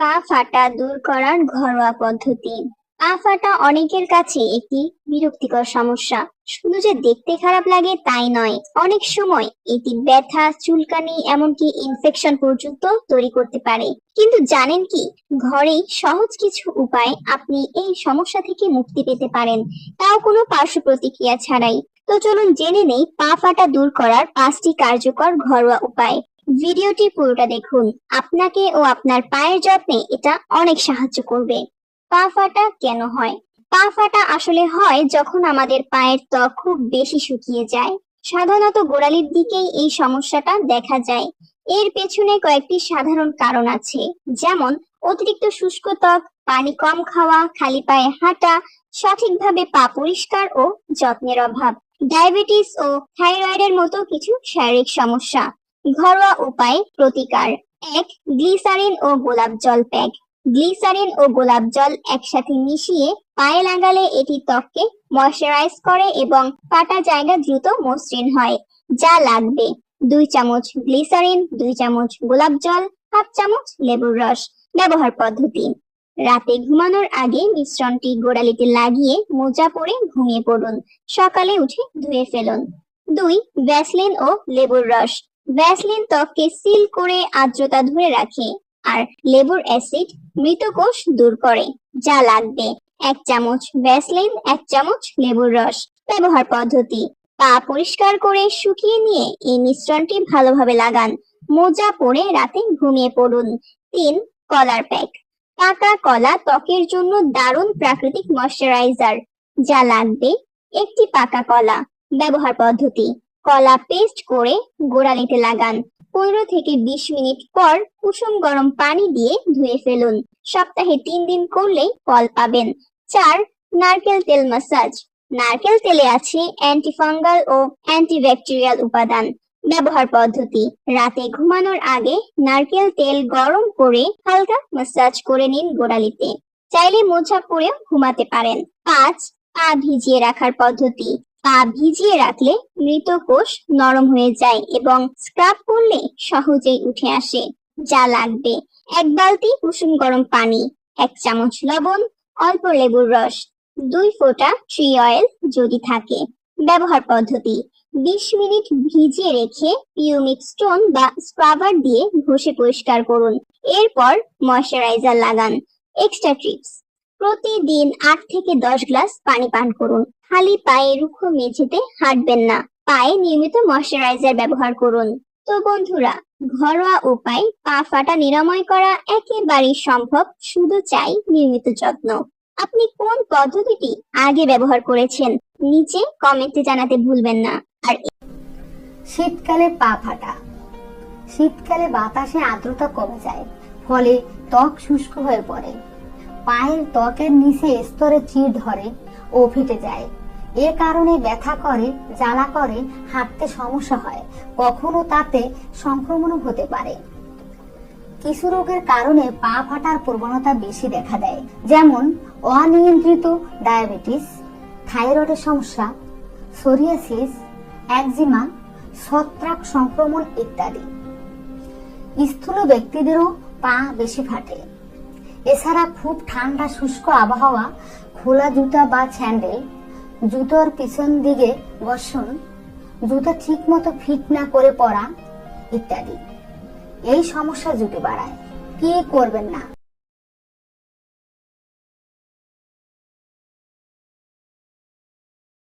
পা ফাটা দূর করার ঘরোয়া পদ্ধতি। পা ফাটা অনেকের কাছে একটি বিরক্তিকর সমস্যা। শুধু যে দেখতে খারাপ লাগে তাই নয়, অনেক সময় এটি ব্যথা, চুলকানি, এমনকি ইনফেকশন পর্যন্ত তৈরি করতে পারে। কিন্তু জানেন কি, ঘরেই সহজ কিছু উপায় আপনি এই সমস্যা থেকে মুক্তি পেতে পারেন। তাও কোনো পার্শ্ব প্রতিক্রিয়া ছাড়াই। তো চলুন জেনে নেই, পা ফাটা দূর করার পাঁচটি কার্যকর ঘরোয়া উপায়। ভিডিওটি পুরোটা দেখুন। আপনাকে ও আপনার পায়ের যত্নে এটা অনেক সাহায্য করবে। পা ফাটা কেন হয়? পা ফাটা আসলে হয় যখন আমাদের পায়ের ত্বক খুব বেশি শুকিয়ে যায়। সাধারণত গোড়ালির দিকেই এই সমস্যাটা দেখা যায়। এর পেছনে কয়েকটি সাধারণ কারণ আছে। যেমন, অতিরিক্ত শুষ্ক ত্বক, পানি কম খাওয়া, খালি পায়ে হাঁটা, সঠিকভাবে পা পরিষ্কার ও যত্নের অভাব। ডায়াবেটিস ও থাইরয়েডের মতো কিছু শারীরিক সমস্যা। ঘরোয়া উপায় প্রতিকার। এক, গ্লিসারিন ও গোলাপ জল প্যাক। গ্লিসারিন ও গোলাপ জল একসাথে মিশিয়ে পায়ে লাগালে এটি ত্বককে ময়শ্চারাইজ করে এবং কাটা জায়গা দ্রুত মসৃণ হয়, যা লাগবে। দুই চামচ গ্লিসারিন, দুই চামচ গোলাপ জল, হাফ চামচ লেবুর রস। ব্যবহার পদ্ধতি। রাতে ঘুমানোর আগে মিশ্রণটি গোড়ালিতে লাগিয়ে মোজা পরে ঘুমিয়ে পড়ুন। সকালে উঠে ধুয়ে ফেলুন। দুই, ভ্যাসলিন ও লেবুর রস। ভ্যাসলিন ত্বককে সিল করে আর্দ্রতা ধরে রাখে আর লেবুর অ্যাসিড মৃত কোষ দূর করে, যা লাগবে এক চামচ ভ্যাসলিন, এক চামচ লেবুর রস ব্যবহার পদ্ধতি। পা পরিষ্কার করে শুকিয়ে নিয়ে এই মিশ্রণটি ভালোভাবে লাগান। মোজা পরে রাতে ঘুমিয়ে পড়ুন। তিন, কলার প্যাক। পাকা কলা ত্বকের জন্য দারুণ প্রাকৃতিক ময়শ্চারাইজার, যা লাগবে একটি পাকা কলা ব্যবহার পদ্ধতি। কলা পেস্ট করে গোড়ালিতে লাগান। পনেরো থেকে বিশ মিনিট পর কুসুম গরম পানি দিয়ে ধুয়ে ফেলুন। সপ্তাহে তিন দিন করলেই ফল পাবেন। চার, নারকেল তেল মাসাজ নারকেল তেলে আছে অ্যান্টিফাঙ্গাল ও অ্যান্টিব্যাকটেরিয়াল উপাদান। ব্যবহার পদ্ধতি, রাতে ঘুমানোর আগে নারকেল তেল গরম করে হালকা মাসাজ করে নিন গোড়ালিতে। চাইলে মোছা পরেও ঘুমাতে পারেন। পাঁচ, পা ভিজিয়ে রাখার পদ্ধতি। পা ভিজিয়ে রাখলে মৃত কোষ নরম হয়ে যায় এবং স্ক্রাব করলে সহজেই উঠে আসে, যা লাগবে। এক বালতি কুসুম গরম পানি, এক চামচ লবণ, অল্প লেবুর রস, দুই ফোঁটা ট্রি অয়েল যদি থাকে। ব্যবহার পদ্ধতি, বিশ মিনিট ভিজিয়ে রেখে পিউমিক স্টোন বা স্ক্রাবার দিয়ে ঘষে পরিষ্কার করুন। এরপর ময়শ্চারাইজার লাগান এক্সট্রা টিপস প্রতিদিন আট থেকে দশ গ্লাস পানি পান করুন। খালি পায়ে রুক্ষ মেঝেতে হাঁটবেন না। পায়ে নিয়মিত ময়শ্চারাইজার ব্যবহার করুন। তো বন্ধুরা, ঘরোয়া উপায় পা ফাটা নিরাময় করা একেবারেই সম্ভব, শুধু চাই নিয়মিত যত্ন। আপনি কোন পদ্ধতিটি আগে ব্যবহার করেছেন, নিচে কমেন্টে জানাতে ভুলবেন না। আর শীতকালে পা ফাটা। শীতকালে বাতাসে আর্দ্রতা কমে যায়, ফলে ত্বক শুষ্ক হয়ে পড়ে। পায়ের ত্বকের নিচে স্তরে চিড় ধরে ও ফেটে যায়। এ কারণে ব্যথা করে, জ্বালা করে, হাঁটতে সমস্যা হয়। কখনো তাতে সংক্রমণও হতে পারে। কিছু রোগের কারণে পা ফাটার প্রবণতা বেশি দেখা দেয়, যেমন অনিয়ন্ত্রিত ডায়াবেটিস, থাইরয়েডের সমস্যা, সোরিয়াসিস, একজিমা, ছত্রাক সংক্রমণ ইত্যাদি। স্থূল ব্যক্তিদেরও পা বেশি ফাটে। এছাড়া খুব ঠান্ডা, শুষ্ক আবহাওয়া, খোলা জুতা বা স্যান্ডেল, জুতোর পিছন দিকে বসন, জুতো ঠিক মতো ফিট না করে পরা ইত্যাদি। এই সমস্যা জুটে বাড়ায়। কি করবেন না?